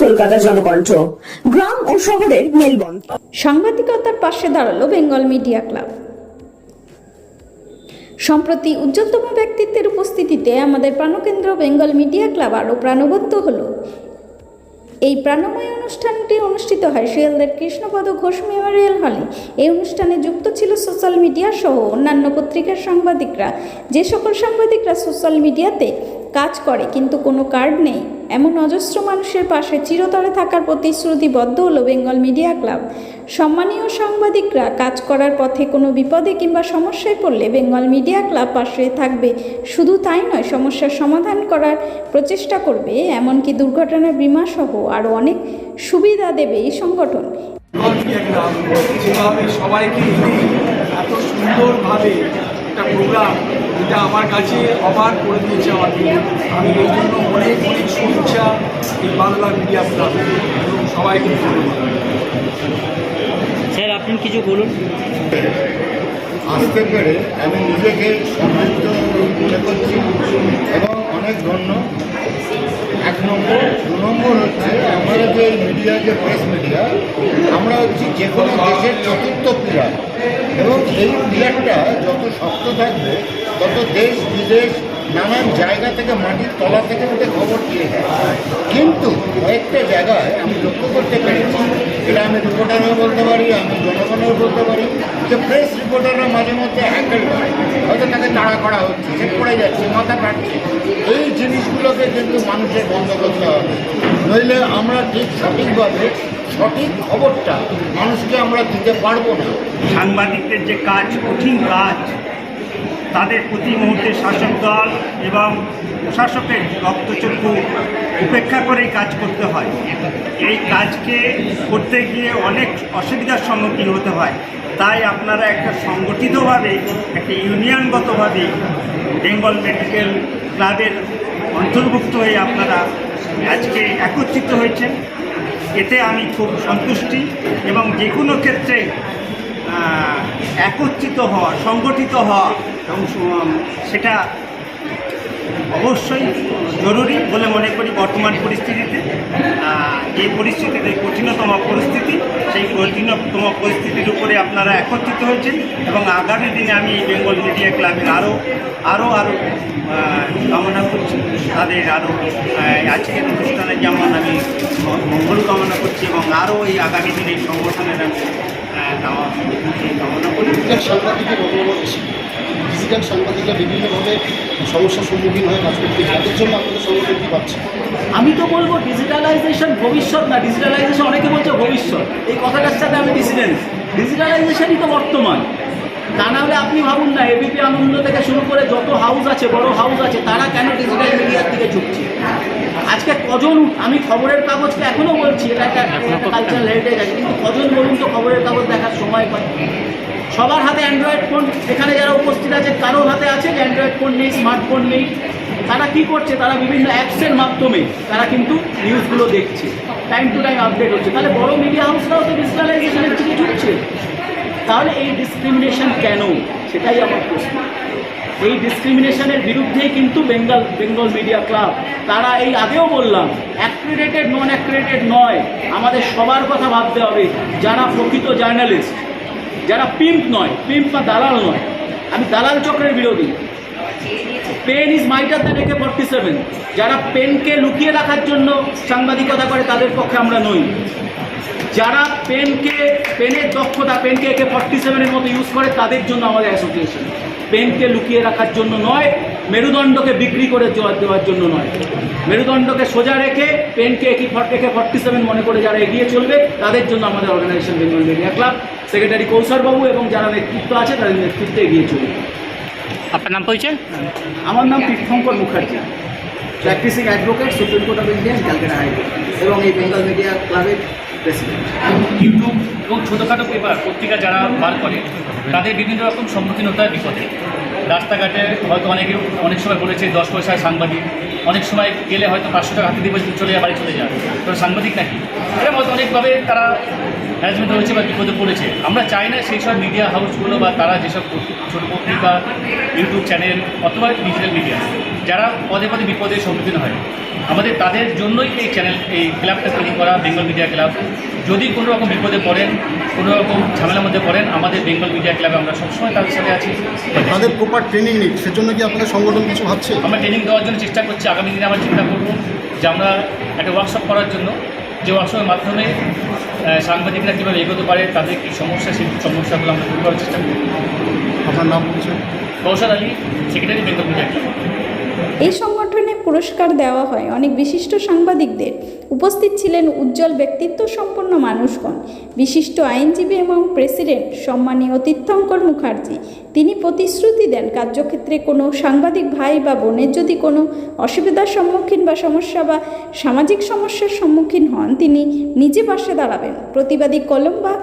কলকাতা জনকণ্ঠ, গ্রাম ও শহরের মেলবন্ধন। সাংবাদিকতার পাশে দাঁড়াল বেঙ্গল মিডিয়া ক্লাব। সম্প্রতি উজ্জ্বলতম ব্যক্তিত্বের উপস্থিতিতে আমাদের প্রাণকেন্দ্র বেঙ্গল মিডিয়া ক্লাব আরও প্রাণবন্ত হলো। এই প্রাণময় অনুষ্ঠানটি অনুষ্ঠিত হয় শিয়ালদের কৃষ্ণপদ ঘোষ মেমোরিয়াল হলে। এই অনুষ্ঠানে যুক্ত ছিল সোশ্যাল মিডিয়া সহ অন্যান্য পত্রিকার সাংবাদিকরা। যে সকল সাংবাদিকরা সোশ্যাল মিডিয়াতে কাজ করে, কিন্তু কোনো কার্ড নেই। এমন অজস্র মানুষের পাশে চিরতরে থাকার প্রতিশ্রুতিবদ্ধ হলো বেঙ্গল মিডিয়া ক্লাব। সম্মানীয় সাংবাদিকরা, কাজ করার পথে কোনো বিপদে কিংবা সমস্যায় পড়লে বেঙ্গল মিডিয়া ক্লাব পাশে থাকবে। শুধু তাই নয়, সমস্যার সমাধান করার প্রচেষ্টা করবে, এমনকি দুর্ঘটনার বিমা সহ আরও অনেক সুবিধা দেবে এই সংগঠন। সবাইকে এত সুন্দরভাবে প্রোগ্রাম এটা আমার কাছে অবাক করে দিয়েছে আমাকে। আমি এই জন্য অনেক অনেক শুভেচ্ছা এই বাংলা মিডিয়া ক্লাব এবং সবাইকে স্যার আপনি কিছু বলুন। আসতে পেরে আমি নিজেকে সমৃদ্ধ মনে করছি এবং অনেক ধন্য। এক নম্বর দু নম্বর হচ্ছে আমরা যে মিডিয়া যে প্রেস মিডিয়া আমরা হচ্ছি যে কোনো দেশের চতুর্থ পিলার এবং এই পিলারটা যত শক্ত থাকবে, তত দেশ, বিদেশ, নানান জায়গা থেকে মাটির তলা থেকে উঠে খবর দিয়ে দেয়। কিন্তু কয়েকটা জায়গায় আমি লক্ষ্য করতে পেরেছি এটা আমি রিপোর্টারও বলতে পারি, আমি জনগণের বলতে পারি, যে প্রেস রিপোর্টাররা মাঝে মধ্যে হ্যাকেল করে হয়তো তাকে তাড়া করা হচ্ছে, সে পড়ে যাচ্ছে, মাথা কাটছে। এই জিনিসগুলোকে কিন্তু মানুষের বন্ধ করতে হবে। নইলে আমরা ঠিক সঠিকভাবে সঠিক খবরটা মানুষকে আমরা দিতে পারব না। সাংবাদিকদের যে কাজ, কঠিন কাজ, তাদের প্রতি মুহূর্তে শাসক দল এবং প্রশাসকের রক্তচক্ষু উপেক্ষা করেই কাজ করতে হয়। এই কাজকে করতে গিয়ে অনেক অসুবিধার সম্মুখীন হতে হয়। তাই আপনারা একটা সংগঠিতভাবে, একটা ইউনিয়নগতভাবে বেঙ্গল মেডিকেল ক্লাবের অন্তর্ভুক্ত হয়ে আপনারা আজকে একত্রিত হয়েছেন। এতে আমি খুব সন্তুষ্টি এবং যে কোনো ক্ষেত্রে একত্রিত হওয়া সংগঠিত হওয়া এবং সেটা অবশ্যই জরুরি বলে মনে করি বর্তমান পরিস্থিতিতে। যে পরিস্থিতিতে কঠিনতম পরিস্থিতি, সেই কঠিনতম পরিস্থিতির উপরে আপনারা একত্রিত হয়েছেন এবং আগামী দিনে আমি এই বেঙ্গল মিডিয়া ক্লাবের আরও আরও আরও কামনা করছি। তাদের আরও আজকের অনুষ্ঠানে যেমন আমি মঙ্গল কামনা করছি এবং আরও এই আগামী দিনে এই সংগঠনের আমি কামনা করি। ডিজিটাল সাংবাদিকরা বিভিন্নভাবে সমস্যার সম্মুখীন হয়ে কাজ করতে তাদের জন্য আপনাদের সংগঠন কী পাচ্ছে আমি তো বলব ডিজিটালাইজেশন ভবিষ্যৎ না ডিজিটালাইজেশন অনেকে বলছে ভবিষ্যৎ। এই কথাটার সাথে আমি ডিসিডেন্স ডিজিটালাইজেশনই তো বর্তমান। তা না হলে আপনি ভাবুন না এবিপি আনন্দ থেকে শুরু করে যত হাউস আছে, বড় হাউস আছে, তারা কেন ডিজিটাল মিডিয়ার দিকে ঝুঁকছে? আজকে কজন আমি খবরের কাগজকে এখনও বলছি এটা একটা কালচারাল হেরিটেজ আছে কিন্তু কজন বলুন তো খবরের কাগজ দেখার সময় পায় সবার হাতে অ্যান্ড্রয়েড ফোন এখানে যারা উপস্থিত আছে কারোর হাতে আছে যে অ্যান্ড্রয়েড ফোন নেই স্মার্টফোন নেই? তারা কি করছে? তারা বিভিন্ন অ্যাপসের মাধ্যমে তারা কিন্তু নিউজগুলো দেখছে টাইম টু টাইম আপডেট হচ্ছে। তাহলে বড় মিডিয়া হাউসরাও তো ডিজিটালাইজেশনের দিকে ঝুঁকছে। তাহলে এই ডিসক্রিমিনেশন কেন? সেটাই আমার প্রশ্ন। এই ডিসক্রিমিনেশনের বিরুদ্ধেই কিন্তু বেঙ্গল বেঙ্গল মিডিয়া ক্লাব তারা এই আগেও বললাম অ্যাক্রিডেটেড নন অ্যাক্রিডেটেড নয়। আমাদের সবার কথা ভাবতে হবে, যারা প্রকৃত জার্নালিস্ট যারা পিম্প নয় পিম্প বা দালাল নয়। আমি দালাল চক্রের বিরোধী। Pen is mightier than AK forty seven যারা পেনকে লুকিয়ে রাখার জন্য সাংবাদিকতা করে, তাদের পক্ষে আমরা নই। যারা পেনকে পেনের দক্ষতা পেনকে একে ফর্টি সেভেনের মতো ইউজ করে, তাদের জন্য আমাদের অ্যাসোসিয়েশন পেনকে লুকিয়ে রাখার জন্য নয় মেরুদণ্ডকে বিক্রি করে জোয়ার দেওয়ার জন্য নয়। মেরুদণ্ডকে সোজা রেখে পেনকে একই একে একে ফর্টি সেভেন মনে করে যারা এগিয়ে চলবে তাদের জন্য আমাদের organisation Bengal media club secretary কৌশলবাবু এবং যারা নেতৃত্ব আছে তাদের নেতৃত্বে এগিয়ে চলবে। আপনার নাম পরিচয়? আমার নাম Tirthankar Mukherjee practising advocate supreme court of India Calcutta high court এবং এই বেঙ্গল মিডিয়া ক্লাবের ইউটিউব এবং ছোটোখাটো পেপার, পত্রিকা যারা বার করে, তাদের বিভিন্ন রকম সম্মুখীন হতে হয় বিপদে। রাস্তাঘাটে হয়তো অনেকে অনেক সময় বলেছে, দশ পয়সায় সাংবাদিক। অনেক সময় গেলে হয়তো পাঁচশো টাকা হাতে দিয়ে চলে যায় বাড়ি চলে যায় তো সাংবাদিক নাকি? এরকম হয়তো অনেকভাবে তারা হ্যারাসমেন্ট হয়েছে বা বিপদে পড়েছে। আমরা চাই না সেই সব মিডিয়া হাউসগুলো বা তারা যেসব ছোটো পত্রিকা ইউটিউব চ্যানেল অথবা ডিজিটাল মিডিয়া যারা পদে পদে বিপদের সম্মুখীন হয়। আমাদের তাদের জন্যই এই চ্যানেল এই ক্লাবটা তৈরি করা বেঙ্গল মিডিয়া ক্লাব যদি কোনো রকম বিপদে পড়েন কোনো রকম ঝামেলার মধ্যে পড়েন আমাদের বেঙ্গল মিডিয়া ক্লাবে আমরা সবসময় তাদের সাথে আছি। তাদের প্রপার ট্রেনিং নিক সেজন্য কি আপনাদের সংগঠন কিছু ভাবছে? আমরা ট্রেনিং দেওয়ার জন্য চেষ্টা করছি আগামী দিনে আমরা চিন্তা করব যে আমরা একটা ওয়ার্কশপ করার জন্য। যে ওয়ার্কশপের মাধ্যমে সাংবাদিকরা কীভাবে এগোতে পারে তাদের কী সমস্যা সেই সমস্যাগুলো আমরা দূর করার চেষ্টা করব। আপনার নাম Kaushal Ali secretary Bengal media club এই সংগঠনে পুরস্কার দেওয়া হয়। অনেক বিশিষ্ট সাংবাদিকদের উপস্থিত ছিলেন উজ্জ্বল ব্যক্তিত্ব সম্পন্ন মানুষগণ। বিশিষ্ট আইনজীবী এবং প্রেসিডেন্ট, সম্মানীয় তীর্থঙ্কর মুখার্জি তিনি প্রতিশ্রুতি দেন কার্যক্ষেত্রে কোনো সাংবাদিক ভাই বা বোনের যদি কোনো অসুবিধার সম্মুখীন বা সমস্যা বা সামাজিক সমস্যার সম্মুখীন হন, তিনি নিজে পাশে দাঁড়াবেন। প্রতিবাদী কলম বা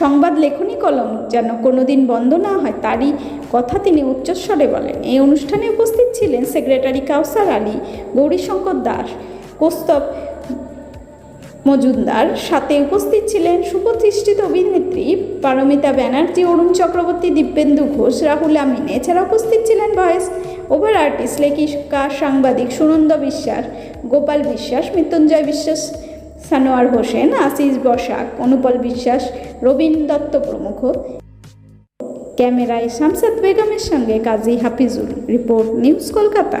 সংবাদ লেখনী কলম যেন কোনোদিন বন্ধ না হয়, তারই কথা তিনি উচ্চস্বরে বলেন। এই অনুষ্ঠানে উপস্থিত ছিলেন সেক্রেটারি কাউসার আলী, গৌরীশঙ্কর দাস, কৌস্তব মজুমদার সাথে উপস্থিত ছিলেন সুপ্রতিষ্ঠিত অভিনেত্রী পারমিতা ব্যানার্জি, অরুণ চক্রবর্তী, দিব্যেন্দু ঘোষ, রাহুল আমিন। এছাড়া উপস্থিত ছিলেন ভয়েস ওভার আর্টিস্ট, লেখিকা, সাংবাদিক সুনন্দ বিশ্বাস, গোপাল বিশ্বাস, মৃত্যুঞ্জয় বিশ্বাস, সানোয়ার হোসেন, আশিস বসাক, অনুপল বিশ্বাস, রবীন দত্ত প্রমুখ। ক্যামেরায় শামসাদ বেগমের সঙ্গে Kazi Hafizul. Report news Kolkata.